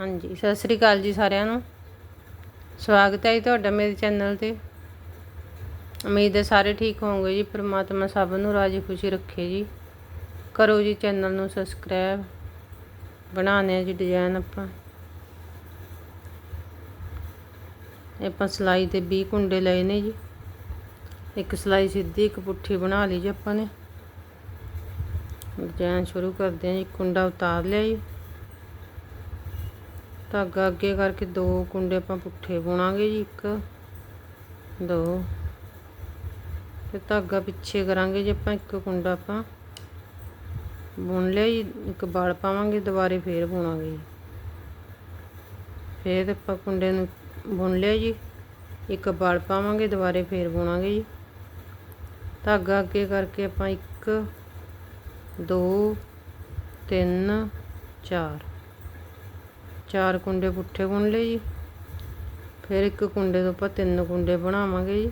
ਹਾਂਜੀ, ਸਤਿ ਸ੍ਰੀ ਅਕਾਲ ਜੀ ਸਾਰਿਆਂ ਨੂੰ। ਸਵਾਗਤ ਹੈ ਜੀ ਤੁਹਾਡਾ ਮੇਰੇ ਚੈਨਲ ਤੇ। ਉਮੀਦ ਹੈ ਸਾਰੇ ਠੀਕ ਹੋਵੋਗੇ ਜੀ। ਪ੍ਰਮਾਤਮਾ ਸਭ ਨੂੰ ਰਾਜੀ ਖੁਸ਼ੀ ਰੱਖੇ ਜੀ। ਕਰੋ ਜੀ ਚੈਨਲ ਨੂੰ ਸਬਸਕ੍ਰਾਈਬ। ਬਣਾਉਂਦੇ ਆ ਜੀ ਡਿਜ਼ਾਈਨ ਆਪਾਂ। ਆਪਾਂ ਸਲਾਈ ਤੇ 20 ਕੁੰਡੇ ਲਏ ਨੇ ਜੀ। ਇੱਕ ਸਲਾਈ ਸਿੱਧੀ, ਇੱਕ ਪੁੱਠੀ ਬਣਾ ਲਈ ਜੀ ਆਪਾਂ ਨੇ। ਡਿਜ਼ਾਈਨ ਸ਼ੁਰੂ ਕਰਦੇ ਹਾਂ ਜੀ। ਕੁੰਡਾ ਉਤਾਰ ਲਿਆ ਜੀ। ਧਾਗਾ ਅੱਗੇ ਕਰਕੇ ਦੋ ਕੁੰਡੇ ਆਪਾਂ ਪੁੱਠੇ ਬੁਣਾਂਗੇ ਜੀ ਇੱਕ, ਦੋ। ਤੇ ਧਾਗਾ ਪਿੱਛੇ ਕਰਾਂਗੇ ਜੀ ਆਪਾਂ ਇੱਕ ਕੁੰਡਾ ਆਪਾਂ ਬੁਣ ਲਿਆ ਜੀ, ਇੱਕ ਬਲ ਪਾਵਾਂਗੇ, ਦੁਬਾਰੇ ਫੇਰ ਬੁਣਾਂਗੇ ਜੀ। ਫੇਰ ਆਪਾਂ ਕੁੰਡੇ ਨੂੰ ਬੁਣ ਲਿਆ ਜੀ, ਇੱਕ ਬਲ ਪਾਵਾਂਗੇ, ਦੁਬਾਰੇ ਫੇਰ ਬੁਣਾਂਗੇ ਜੀ। ਧਾਗਾ ਅੱਗੇ ਕਰਕੇ ਆਪਾਂ ਇੱਕ, ਦੋ, ਤਿੰਨ, ਚਾਰ। ਚਾਰ ਕੁੰਡੇ ਪੁੱਠੇ ਬੁਣ ਲਏ ਜੀ। ਫਿਰ ਇੱਕ ਕੁੰਡੇ ਤੋਂ ਆਪਾਂ ਤਿੰਨ ਕੁੰਡੇ ਬਣਾਵਾਂਗੇ ਜੀ।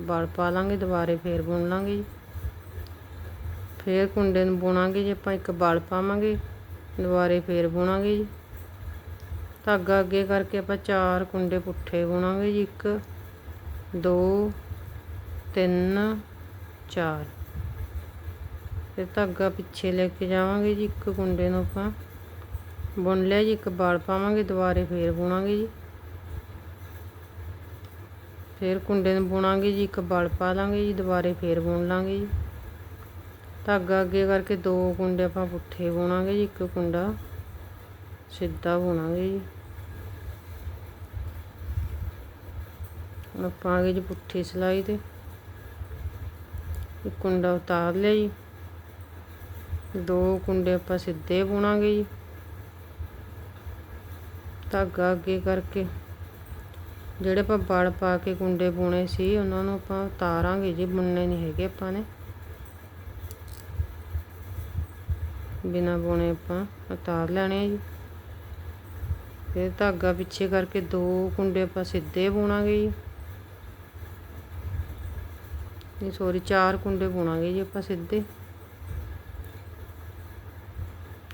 ਵਲ ਪਾ ਲਾਂਗੇ, ਦੁਬਾਰੇ ਫੇਰ ਬੁਣ ਲਾਂਗੇ ਜੀ। ਫੇਰ ਕੁੰਡੇ ਨੂੰ ਬੁਣਾਂਗੇ ਜੀ, ਆਪਾਂ ਇੱਕ ਵਲ ਪਾਵਾਂਗੇ, ਦੁਬਾਰੇ ਫੇਰ ਬੁਣਾਂਗੇ ਜੀ। ਧਾਗਾ ਅੱਗੇ ਕਰਕੇ ਆਪਾਂ ਚਾਰ ਕੁੰਡੇ ਪੁੱਠੇ ਬੁਣਾਂਗੇ ਜੀ, ਇੱਕ, ਦੋ, ਤਿੰਨ, ਚਾਰ। ਫਿਰ ਧਾਗਾ ਪਿੱਛੇ ਲੈ ਕੇ ਜਾਵਾਂਗੇ ਜੀ, ਇੱਕ ਕੁੰਡੇ ਨੂੰ ਆਪਾਂ। ਬੁਣ ਲਿਆ ਜੀ, ਇੱਕ ਬਾਲ ਪਾਵਾਂਗੇ, ਦੁਬਾਰੇ ਫੇਰ ਬੁਣਾਂਗੇ ਜੀ। ਫੇਰ ਕੁੰਡੇ ਨੂੰ ਬੁਣਾਂਗੇ ਜੀ, ਇੱਕ ਬਾਲ ਪਾ ਲਾਂਗੇ ਜੀ, ਦੁਬਾਰੇ ਫੇਰ ਬੁਣ ਲਾਂਗੇ ਜੀ। ਧਾਗਾ ਅੱਗੇ ਕਰਕੇ ਦੋ ਕੁੰਡੇ ਆਪਾਂ ਪੁੱਠੇ ਬੁਣਾਂਗੇ ਜੀ, ਇੱਕ ਕੁੰਡਾ ਸਿੱਧਾ ਬੁਣਾਂਗੇ ਜੀ। ਹੁਣ ਆਪਾਂ ਆ ਜੀ ਪੁੱਠੀ ਸਿਲਾਈ ਤੇ। ਇੱਕ ਕੁੰਡਾ ਉਤਾਰ ਲਿਆ ਜੀ। ਦੋ ਕੁੰਡੇ ਆਪਾਂ ਸਿੱਧੇ ਬੁਣਾਂਗੇ ਜੀ। ਧਾਗਾ ਅੱਗੇ ਕਰਕੇ। ਜਿਹੜੇ ਆਪਾਂ ਬਲ ਪਾ ਕੇ ਕੁੰਡੇ ਬੁਣੇ ਸੀ, ਉਹਨਾਂ ਨੂੰ ਆਪਾਂ ਉਤਾਰਾਂਗੇ ਜੀ, ਬੁਣਨੇ ਨਹੀਂ ਹੈਗੇ ਆਪਾਂ ਨੇ। ਬਿਨਾ ਬੁਣੇ ਆਪਾਂ ਉਤਾਰ ਲੈਣੇ ਜੀ। ਫਿਰ ਧਾਗਾ ਪਿੱਛੇ ਕਰਕੇ ਦੋ ਕੁੰਡੇ ਆਪਾਂ ਸਿੱਧੇ ਬੁਣਾਂਗੇ ਜੀ। ਇਹ ਸੋਰੀ ਚਾਰ ਕੁੰਡੇ ਬੁਣਾਂਗੇ ਜੀ ਆਪਾਂ ਸਿੱਧੇ।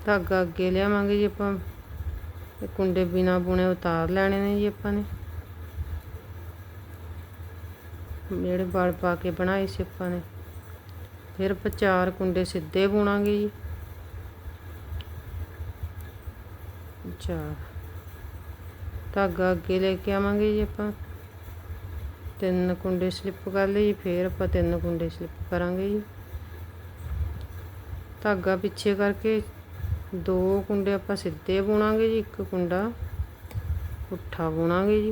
ਧਾਗਾ ਅੱਗੇ ਲਿਆਵਾਂਗੇ ਜੀ ਆਪਾਂ। ਇਹ ਕੁੰਡੇ ਬਿਨਾ ਬੁਣੇ ਉਤਾਰ ਲੈਣੇ ਨੇ ਜੀ ਆਪਾਂ ਨੇ। ਜਿਹੜੇ ਵਲ ਪਾ ਕੇ ਬਣਾਏ ਸੀ ਆਪਾਂ ਨੇ। ਫਿਰ ਆਪਾਂ ਚਾਰ ਕੁੰਡੇ ਸਿੱਧੇ ਬੁਣਾਂਗੇ ਜੀ। ਚਾਰ। ਧਾਗਾ ਅੱਗੇ ਲੈ ਕੇ ਆਵਾਂਗੇ ਜੀ ਆਪਾਂ। ਤਿੰਨ ਕੁੰਡੇ ਸਲਿੱਪ ਕਰ ਲਈ ਫਿਰ ਆਪਾਂ ਤਿੰਨ ਕੁੰਡੇ ਸਲਿੱਪ ਕਰਾਂਗੇ ਜੀ। ਧਾਗਾ ਪਿੱਛੇ ਕਰਕੇ ਦੋ ਕੁੰਡੇ ਆਪਾਂ ਸਿੱਧੇ ਬੁਣਾਂਗੇ ਜੀ, ਇੱਕ ਕੁੰਡਾ ਪੁੱਠਾ ਬੁਣਾਂਗੇ ਜੀ।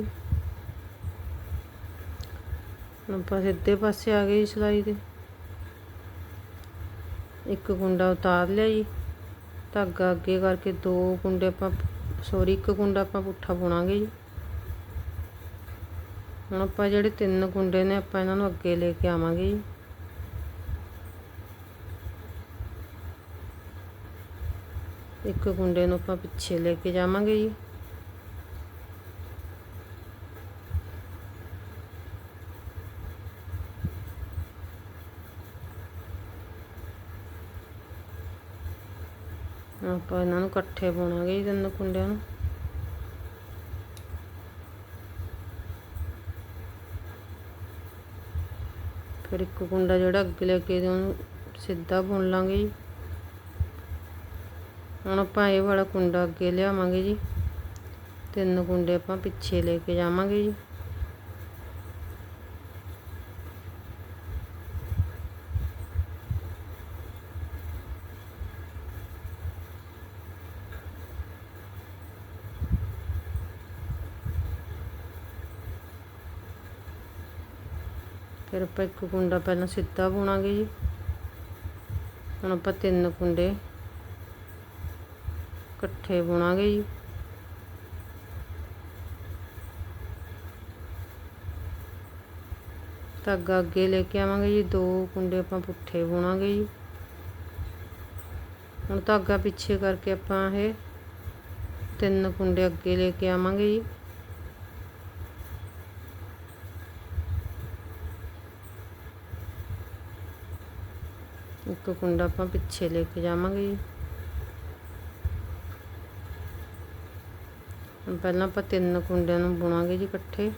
ਹੁਣ ਆਪਾਂ ਸਿੱਧੇ ਪਾਸੇ ਆ ਗਏ ਜੀ ਸਿਲਾਈ ਦੇ। ਇੱਕ ਕੁੰਡਾ ਉਤਾਰ ਲਿਆ ਜੀ। ਧਾਗਾ ਅੱਗੇ ਕਰਕੇ ਦੋ ਕੁੰਡੇ ਆਪਾਂ, ਸੋਰੀ, ਇੱਕ ਕੁੰਡਾ ਆਪਾਂ ਪੁੱਠਾ ਬੁਣਾਂਗੇ ਜੀ। ਹੁਣ ਆਪਾਂ ਜਿਹੜੇ ਤਿੰਨ ਕੁੰਡੇ ਨੇ ਆਪਾਂ ਇਹਨਾਂ ਨੂੰ ਅੱਗੇ ਲੈ ਕੇ ਆਵਾਂਗੇ ਜੀ। ਇੱਕ ਕੁੰਡੇ ਨੂੰ ਆਪਾਂ ਪਿੱਛੇ ਲੈ ਕੇ ਜਾਵਾਂਗੇ ਜੀ। ਆਪਾਂ ਇਹਨਾਂ ਨੂੰ ਇਕੱਠੇ ਪਾਉਣਾਗੇ ਜੀ ਤਿੰਨ ਕੁੰਡਿਆਂ ਨੂੰ। ਫਿਰ ਇੱਕ ਕੁੰਡਾ ਜਿਹੜਾ ਅੱਗੇ ਲੈ ਕੇ ਉਹਨੂੰ ਸਿੱਧਾ ਬੁਣ ਲਾਂਗੇ ਜੀ। ਹੁਣ ਆਪਾਂ ਇਹ ਵਾਲਾ ਕੁੰਡਾ ਅੱਗੇ ਲਿਆਵਾਂਗੇ ਜੀ। ਤਿੰਨ ਕੁੰਡੇ ਆਪਾਂ ਪਿੱਛੇ ਲੈ ਕੇ ਜਾਵਾਂਗੇ ਜੀ। ਫਿਰ ਆਪਾਂ ਇੱਕ ਕੁੰਡਾ ਪਹਿਲਾਂ ਸਿੱਧਾ ਬੁਣਾਂਗੇ ਜੀ। ਹੁਣ ਆਪਾਂ ਤਿੰਨ ਕੁੰਡੇ ਇਕੱਠੇ ਬੁਣਾਂਗੇ ਜੀ। ਧਾਗਾ ਅੱਗੇ ਲੈ ਕੇ ਆਵਾਂਗੇ ਜੀ, ਦੋ ਕੁੰਡੇ ਆਪਾਂ ਪੁੱਠੇ ਬੁਣਾਂਗੇ ਜੀ। ਹੁਣ ਧਾਗਾ ਪਿੱਛੇ ਕਰਕੇ ਆਪਾਂ ਇਹ ਤਿੰਨ ਕੁੰਡੇ ਅੱਗੇ ਲੈ ਕੇ ਆਵਾਂਗੇ ਜੀ। ਇੱਕ ਕੁੰਡਾ ਆਪਾਂ ਪਿੱਛੇ ਲੈ ਕੇ ਜਾਵਾਂਗੇ ਜੀ। ਪਹਿਲਾਂ ਆਪਾਂ ਤਿੰਨ ਕੁੰਡਿਆਂ ਨੂੰ ਬੁਣਾਂਗੇ ਜੀ ਇਕੱਠੇ।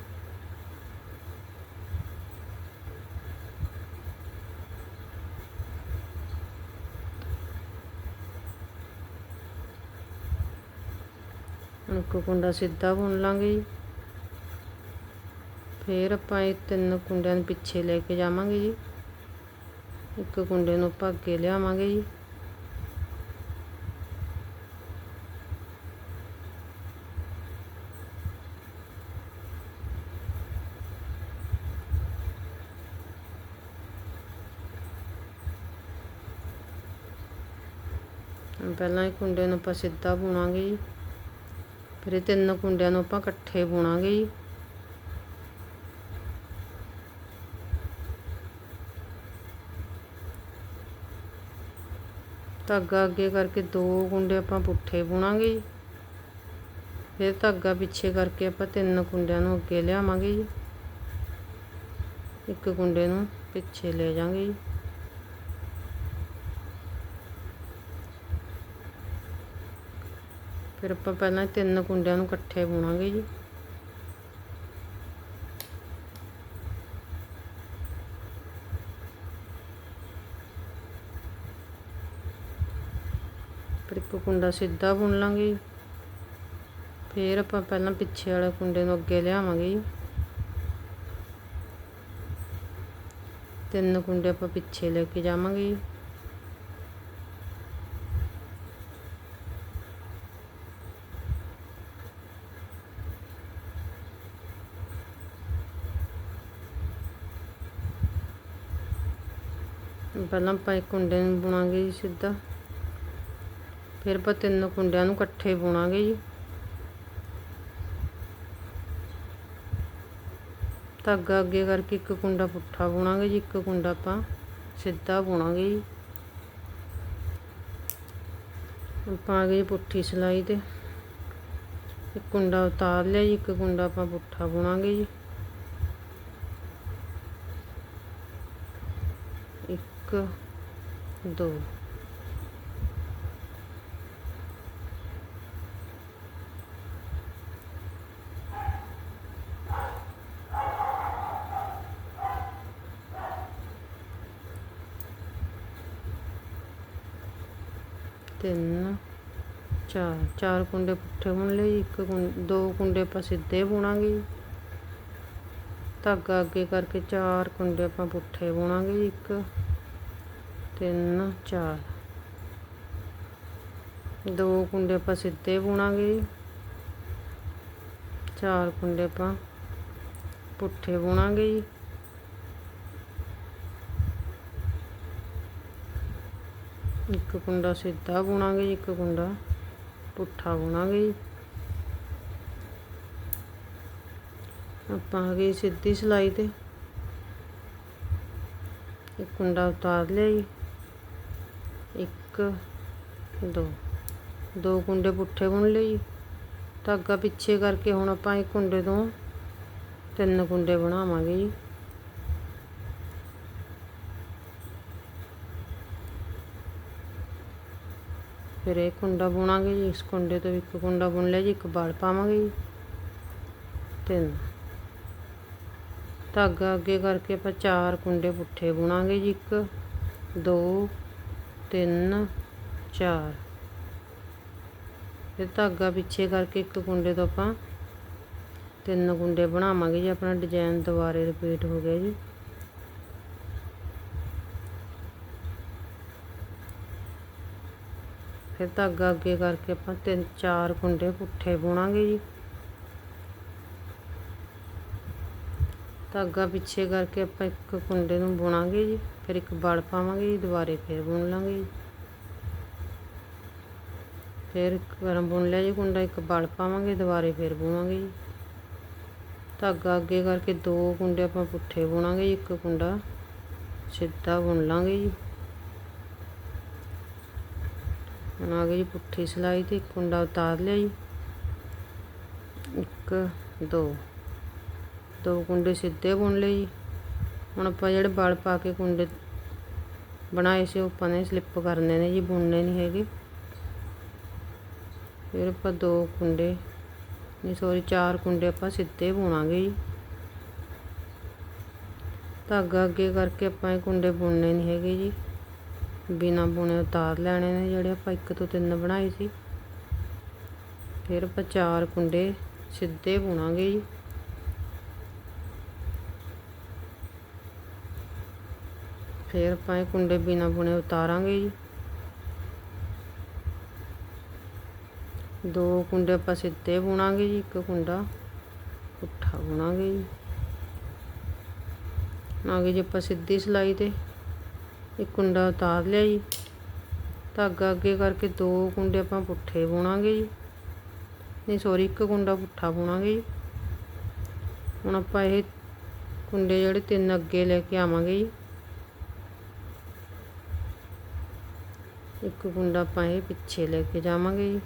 ਹੁਣ ਇੱਕ ਕੁੰਡਾ ਸਿੱਧਾ ਬੁਣ ਲਾਂਗੇ ਜੀ। ਫਿਰ ਆਪਾਂ ਇਹ ਤਿੰਨ ਕੁੰਡਿਆਂ ਨੂੰ ਪਿੱਛੇ ਲੈ ਕੇ ਜਾਵਾਂਗੇ ਜੀ। ਇੱਕ ਕੁੰਡੇ ਨੂੰ ਆਪਾਂ ਅੱਗੇ ਲਿਆਵਾਂਗੇ ਜੀ ਹੁਣ ਪਹਿਲਾਂ ਇਹ ਕੁੰਡੇ ਨੂੰ ਆਪਾਂ ਸਿੱਧਾ ਬੁਣਾਂਗੇ ਜੀ। ਫਿਰ ਇਹ ਤਿੰਨ ਕੁੰਡਿਆਂ ਨੂੰ ਆਪਾਂ ਇਕੱਠੇ ਬੁਣਾਂਗੇ ਜੀ। ਧਾਗਾ ਅੱਗੇ ਕਰਕੇ ਦੋ ਕੁੰਡੇ ਆਪਾਂ ਪੁੱਠੇ ਬੁਣਾਂਗੇ ਜੀ। ਫਿਰ ਧਾਗਾ ਪਿੱਛੇ ਕਰਕੇ ਆਪਾਂ ਤਿੰਨ ਕੁੰਡਿਆਂ ਨੂੰ ਅੱਗੇ ਲਿਆਵਾਂਗੇ ਜੀ। ਇੱਕ ਕੁੰਡੇ ਨੂੰ ਪਿੱਛੇ ਲੈ ਜਾਵਾਂਗੇ ਜੀ। ਫਿਰ ਆਪਾਂ ਪਹਿਲਾਂ ਤਿੰਨ ਕੁੰਡਿਆਂ ਨੂੰ ਇਕੱਠੇ ਬੁਣਾਂਗੇ ਜੀ। ਫਿਰ ਇੱਕ ਕੁੰਡਾ ਸਿੱਧਾ ਬੁਣ ਲਾਂਗੇ ਫਿਰ ਆਪਾਂ ਪਹਿਲਾਂ ਪਿੱਛੇ ਵਾਲੇ ਕੁੰਡੇ ਨੂੰ ਅੱਗੇ ਲਿਆਵਾਂਗੇ ਜੀ। ਤਿੰਨ ਕੁੰਡੇ ਆਪਾਂ ਪਿੱਛੇ ਲੈ ਕੇ ਜਾਵਾਂਗੇ ਜੀ। ਪਹਿਲਾਂ ਆਪਾਂ ਇੱਕ ਕੁੰਡੇ ਨੂੰ ਬੁਣਾਂਗੇ ਜੀ ਸਿੱਧਾ। ਫਿਰ ਆਪਾਂ ਤਿੰਨ ਕੁੰਡਿਆਂ ਨੂੰ ਇਕੱਠੇ ਬੁਣਾਂਗੇ ਜੀ। ਧਾਗਾ ਅੱਗੇ ਕਰਕੇ ਇੱਕ ਕੁੰਡਾ ਪੁੱਠਾ ਬੁਣਾਂਗੇ ਜੀ, ਇੱਕ ਕੁੰਡਾ ਆਪਾਂ ਸਿੱਧਾ ਬੁਣਾਂਗੇ ਜੀ। ਆਪਾਂ ਆ ਗਏ ਪੁੱਠੀ ਸਿਲਾਈ ਤੇ। ਇੱਕ ਕੁੰਡਾ ਉਤਾਰ ਲਿਆ ਜੀ, ਇੱਕ ਕੁੰਡਾ ਆਪਾਂ ਪੁੱਠਾ ਬੁਣਾਂਗੇ ਜੀ। ਇੱਕ ਦੋ ਤਿੰਨ ਚਾਰ ਚਾਰ ਕੁੰਡੇ ਪੁੱਠੇ ਬੁਣ ਲਏ ਜੀ, ਇੱਕ ਕੁੰ- ਦੋ ਕੁੰਡੇ ਆਪਾਂ ਸਿੱਧੇ ਬੁਣਾਂਗੇ ਜੀ ਧਾਗਾ ਅੱਗੇ ਕਰਕੇ ਚਾਰ ਕੁੰਡੇ ਆਪਾਂ ਪੁੱਠੇ ਬੁਣਾਂਗੇ ਜੀ ਇੱਕ। ਤਿੰਨ, ਚਾਰ। ਦੋ ਕੁੰਡੇ ਆਪਾਂ ਸਿੱਧੇ ਬੁਣਾਂਗੇ ਜੀ। ਚਾਰ ਕੁੰਡੇ ਆਪਾਂ ਪੁੱਠੇ ਬੁਣਾਂਗੇ ਜੀ। ਇੱਕ ਕੁੰਡਾ ਸਿੱਧਾ ਬੁਣਾਂਗੇ ਜੀ, ਇੱਕ ਕੁੰਡਾ ਪੁੱਠਾ ਬੁਣਾਂਗੇ ਜੀ। ਆਪਾਂ ਆ ਗਏ ਸਿੱਧੀ ਸਿਲਾਈ ਤੇ। ਇੱਕ ਕੁੰਡਾ ਉਤਾਰ ਲਿਆ ਜੀ। ਇੱਕ, ਦੋ ਦੋ ਕੁੰਡੇ ਪੁੱਠੇ ਬੁਣ ਲਏ ਜੀ। ਧਾਗਾ ਪਿੱਛੇ ਕਰਕੇ ਹੁਣ ਆਪਾਂ ਇੱਕ ਕੁੰਡੇ ਤੋਂ ਤਿੰਨ ਕੁੰਡੇ ਬਣਾਵਾਂਗੇ ਜੀ। ਫਿਰ ਇਹ ਕੁੰਡਾ ਬੁਣਾਂਗੇ ਜੀ। ਇਸ ਕੁੰਡੇ ਤੋਂ ਇੱਕ ਕੁੰਡਾ ਬੁਣ ਲਿਆ ਜੀ, ਇੱਕ ਬਾਲ ਪਾਵਾਂਗੇ ਜੀ। ਤਿੰਨ। ਧਾਗਾ ਅੱਗੇ ਕਰਕੇ ਆਪਾਂ ਚਾਰ ਕੁੰਡੇ ਪੁੱਠੇ ਬੁਣਾਂਗੇ ਜੀ, ਇੱਕ, ਦੋ ਤਿੰਨ, ਚਾਰ। ਫਿਰ ਧਾਗਾ ਪਿੱਛੇ ਕਰਕੇ ਇੱਕ ਕੁੰਡੇ ਤੋਂ ਆਪਾਂ ਤਿੰਨ ਕੁੰਡੇ ਬਣਾਵਾਂਗੇ ਜੀ। ਆਪਣਾ ਡਿਜ਼ਾਈਨ ਦੁਬਾਰੇ ਰਿਪੀਟ ਹੋ ਗਿਆ ਜੀ। ਫਿਰ ਧਾਗਾ ਅੱਗੇ ਕਰਕੇ ਆਪਾਂ ਤਿੰਨ, ਚਾਰ ਕੁੰਡੇ ਪੁੱਠੇ ਬੁਣਾਂਗੇ ਜੀ। ਧਾਗਾ ਪਿੱਛੇ ਕਰਕੇ ਆਪਾਂ ਇੱਕ ਕੁੰਡੇ ਨੂੰ ਬੁਣਾਂਗੇ ਜੀ, ਫਿਰ ਇੱਕ ਬਲ ਪਾਵਾਂਗੇ ਜੀ, ਦੁਬਾਰੇ ਫਿਰ ਬੁਣ ਲਾਂਗੇ ਜੀ। ਫਿਰ ਇੱਕ ਵਾਰ ਬੁਣ ਲਿਆ ਜੀ ਕੁੰਡਾ, ਇੱਕ ਬਲ ਪਾਵਾਂਗੇ, ਦੁਬਾਰੇ ਫਿਰ ਬੁਣਾਂਗੇ ਜੀ। ਧਾਗਾ ਅੱਗੇ ਕਰਕੇ ਦੋ ਕੁੰਡੇ ਆਪਾਂ ਪੁੱਠੇ ਬੁਣਾਂਗੇ ਜੀ, ਇੱਕ ਕੁੰਡਾ ਸਿੱਧਾ ਬੁਣ ਲਾਂਗੇ ਜੀ। ਹੁਣ ਜੀ ਪੁੱਠੀ ਸਿਲਾਈ ਤੇ ਇੱਕ ਕੁੰਡਾ ਉਤਾਰ ਲਿਆ ਜੀ। ਇੱਕ, ਦੋ। ਦੋ ਕੁੰਡੇ ਸਿੱਧੇ ਬੁਣ ਲਏ ਜੀ। ਹੁਣ ਆਪਾਂ ਜਿਹੜੇ ਬਲ ਪਾ ਕੇ ਕੁੰਡੇ ਬਣਾਏ ਸੀ, ਉਹ ਆਪਾਂ ਨੇ ਸਲਿੱਪ ਕਰਨੇ ਨੇ ਜੀ, ਬੁਣਨੇ ਨਹੀਂ ਹੈਗੇ। ਫਿਰ ਆਪਾਂ ਦੋ ਕੁੰਡੇ, ਨਹੀਂ ਸੌਰੀ ਚਾਰ ਕੁੰਡੇ ਆਪਾਂ ਸਿੱਧੇ ਬੁਣਾਂਗੇ ਜੀ। ਧਾਗਾ ਅੱਗੇ ਕਰਕੇ ਆਪਾਂ ਇਹ ਕੁੰਡੇ ਬੁਣਨੇ ਨਹੀਂ ਹੈਗੇ ਜੀ। ਬਿਨਾ ਬੁਣੇ ਉਤਾਰ ਲੈਣੇ ਨੇ, ਜਿਹੜੇ ਆਪਾਂ ਇੱਕ ਤੋਂ ਤਿੰਨ ਬਣਾਏ ਸੀ। ਫਿਰ ਆਪਾਂ ਚਾਰ ਕੁੰਡੇ ਸਿੱਧੇ ਬੁਣਾਂਗੇ ਜੀ। ਫਿਰ ਆਪਾਂ ਇਹ ਕੁੰਡੇ ਬਿਨਾ ਬੁਣੇ ਉਤਾਰਾਂਗੇ ਜੀ। ਦੋ ਕੁੰਡੇ ਆਪਾਂ ਸਿੱਧੇ ਬੁਣਾਂਗੇ ਜੀ, ਇੱਕ ਕੁੰਡਾ ਪੁੱਠਾ ਬੁਣਾਂਗੇ ਜੀ। ਆਗੇ ਜੇ ਆਪਾਂ ਸਿੱਧੀ ਸਿਲਾਈ ਤੇ ਇੱਕ ਕੁੰਡਾ ਉਤਾਰ ਲਿਆ ਜੀ ਧਾਗਾ ਅੱਗੇ ਕਰਕੇ ਦੋ ਕੁੰਡੇ ਆਪਾਂ ਪੁੱਠੇ ਬੁਣਾਂਗੇ ਜੀ। ਨਹੀਂ ਸੌਰੀ ਇੱਕ ਕੁੰਡਾ ਪੁੱਠਾ ਬੁਣਾਂਗੇ ਜੀ। ਹੁਣ ਆਪਾਂ ਇਹ ਕੁੰਡੇ ਜਿਹੜੇ ਤਿੰਨ ਅੱਗੇ ਲੈ ਕੇ ਆਵਾਂਗੇ ਜੀ। ਇੱਕ ਕੁੰਡਾ ਆਪਾਂ ਇਹ ਪਿੱਛੇ ਲੈ ਕੇ ਜਾਵਾਂਗੇ ਜੀ।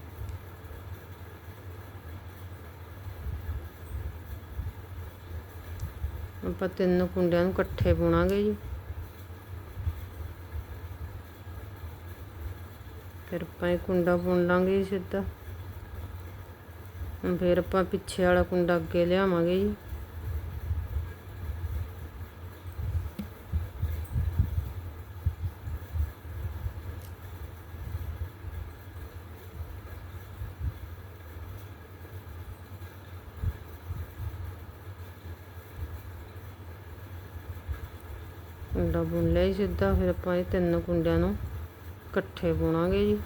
ਆਪਾਂ ਤਿੰਨ ਕੁੰਡਿਆਂ ਨੂੰ ਇਕੱਠੇ ਬੁਣਾਂਗੇ ਜੀ। ਫਿਰ ਆਪਾਂ ਇਹ ਕੁੰਡਾ ਬੁਣ ਲਾਂਗੇ ਜੀ ਸਿੱਧਾ। ਫਿਰ ਆਪਾਂ ਪਿੱਛੇ ਵਾਲਾ ਕੁੰਡਾ ਅੱਗੇ ਲਿਆਵਾਂਗੇ ਜੀ। ਕੁੰਡਾ ਸਿੱਧਾ ਫਿਰ ਆਪਾਂ ਇਹ ਤਿੰਨ ਕੁੰਡਿਆਂ ਨੂੰ ਇਕੱਠੇ ਬੁਣਾਂਗੇ ਜੀ।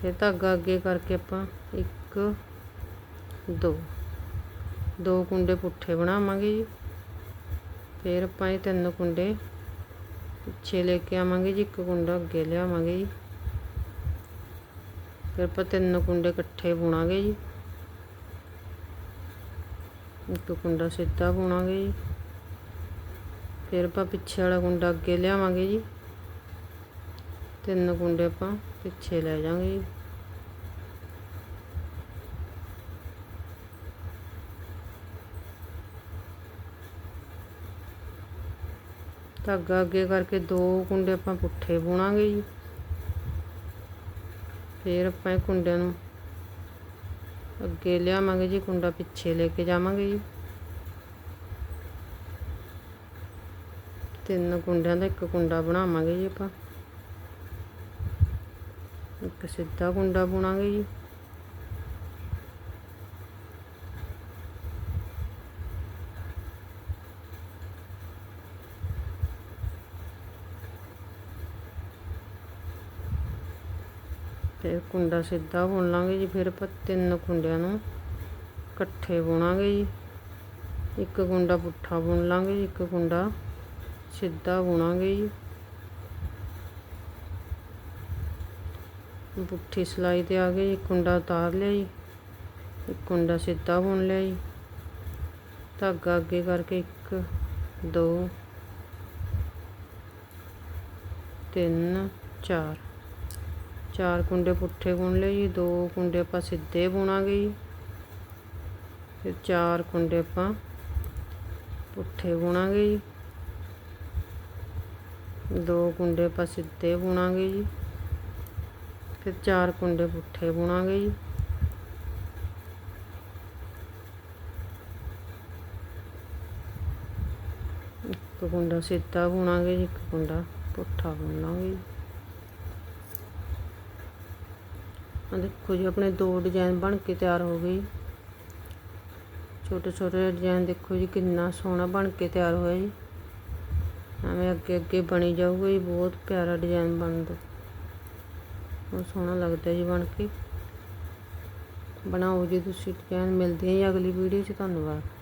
ਫਿਰ ਧਾਗਾ ਅੱਗੇ ਕਰਕੇ ਆਪਾਂ ਇੱਕ, ਦੋ ਦੋ ਕੁੰਡੇ ਪੁੱਠੇ ਬਣਾਵਾਂਗੇ ਜੀ। ਫਿਰ ਆਪਾਂ ਇਹ ਤਿੰਨ ਕੁੰਡੇ ਪਿੱਛੇ ਲੈ ਕੇ ਆਵਾਂਗੇ ਜੀ, ਇੱਕ ਕੁੰਡਾ ਅੱਗੇ ਲਿਆਵਾਂਗੇ ਜੀ। ਫਿਰ ਆਪਾਂ ਤਿੰਨ ਕੁੰਡੇ ਇਕੱਠੇ ਬੁਣਾਂਗੇ ਜੀ। ਇੱਕ ਕੁੰਡਾ ਸਿੱਧਾ ਬੁਣਾਂਗੇ ਜੀ। ਫਿਰ ਆਪਾਂ ਪਿੱਛੇ ਵਾਲਾ ਕੁੰਡਾ ਅੱਗੇ ਲਿਆਵਾਂਗੇ ਜੀ। ਤਿੰਨ ਕੁੰਡੇ ਆਪਾਂ ਪਿੱਛੇ ਲੈ ਜਾਵਾਂਗੇ ਜੀ। ਧਾਗਾ ਅੱਗੇ ਕਰਕੇ ਦੋ ਕੁੰਡੇ ਆਪਾਂ ਪੁੱਠੇ ਬੁਣਾਂਗੇ ਜੀ। ਫਿਰ ਆਪਾਂ ਇਹ ਕੁੰਡਿਆਂ ਨੂੰ ਅੱਗੇ ਲਿਆਵਾਂਗੇ ਜੀ ਕੁੰਡਾ ਪਿੱਛੇ ਲੈ ਕੇ ਜਾਵਾਂਗੇ ਜੀ। ਤਿੰਨ ਕੁੰਡਿਆਂ ਦਾ, ਇੱਕ ਕੁੰਡਾ ਬਣਾਵਾਂਗੇ ਜੀ ਆਪਾਂ। ਇੱਕ ਸਿੱਧਾ ਕੁੰਡਾ ਬੁਣਾਂਗੇ ਜੀ। ਫਿਰ ਕੁੰਡਾ ਸਿੱਧਾ ਬੁਣ ਲਾਂਗੇ ਜੀ, ਫਿਰ ਆਪਾਂ ਤਿੰਨ ਕੁੰਡਿਆਂ ਨੂੰ ਇਕੱਠੇ ਬੁਣਾਂਗੇ ਜੀ। ਇੱਕ ਕੁੰਡਾ ਪੁੱਠਾ ਬੁਣ ਲਾਂਗੇ ਜੀ, ਇੱਕ ਕੁੰਡਾ ਸਿੱਧਾ ਬੁਣਾਂਗੇ ਜੀ। ਪੁੱਠੀ ਸਿਲਾਈ ਤੇ ਆ ਗਏ ਕੁੰਡਾ ਉਤਾਰ ਲਿਆ ਜੀ, ਇੱਕ ਕੁੰਡਾ ਸਿੱਧਾ ਬੁਣ ਲਿਆ ਜੀ। ਧਾਗਾ ਅੱਗੇ ਕਰਕੇ ਇੱਕ, ਦੋ, ਤਿੰਨ, ਚਾਰ। ਚਾਰ ਕੁੰਡੇ ਪੁੱਠੇ ਬੁਣ ਲਏ ਜੀ, ਦੋ ਕੁੰਡੇ ਆਪਾਂ ਸਿੱਧੇ ਬੁਣਾਂਗੇ ਜੀ। ਫਿਰ ਚਾਰ ਕੁੰਡੇ ਆਪਾਂ ਪੁੱਠੇ ਬੁਣਾਂਗੇ ਜੀ। ਦੋ ਕੁੰਡੇ ਆਪਾਂ ਸਿੱਧੇ ਬੁਣਾਂਗੇ ਜੀ। ਫਿਰ ਚਾਰ ਕੁੰਡੇ ਪੁੱਠੇ ਬੁਣਾਂਗੇ ਜੀ। ਇੱਕ ਕੁੰਡਾ ਸਿੱਧਾ ਬੁਣਾਂਗੇ ਜੀ, ਇੱਕ ਕੁੰਡਾ ਪੁੱਠਾ ਬੁਣ ਲਾਂਗੇ ਜੀ। ਆ ਦੇਖੋ ਜੀ, ਆਪਣੇ ਦੋ ਡਿਜ਼ਾਈਨ ਬਣ ਕੇ ਤਿਆਰ ਹੋ ਗਏ ਛੋਟੇ ਛੋਟੇ ਡਿਜ਼ਾਈਨ ਦੇਖੋ ਜੀ, ਕਿੰਨਾ ਸੋਹਣਾ ਬਣ ਕੇ ਤਿਆਰ ਹੋਇਆ ਜੀ। ਐਵੇਂ ਅੱਗੇ ਅੱਗੇ ਬਣੀ ਜਾਊਗਾ ਜੀ, ਬਹੁਤ ਪਿਆਰਾ ਡਿਜ਼ਾਈਨ ਬਣਦਾ। ਬਹੁਤ ਸੋਹਣਾ ਲੱਗਦਾ ਜੀ ਬਣ ਕੇ। ਬਣਾਓ ਜੀ ਤੁਸੀਂ ਡਿਜ਼ਾਈਨ ਮਿਲਦੇ ਆ ਜੀ ਅਗਲੀ ਵੀਡੀਓ 'ਚ, ਧੰਨਵਾਦ।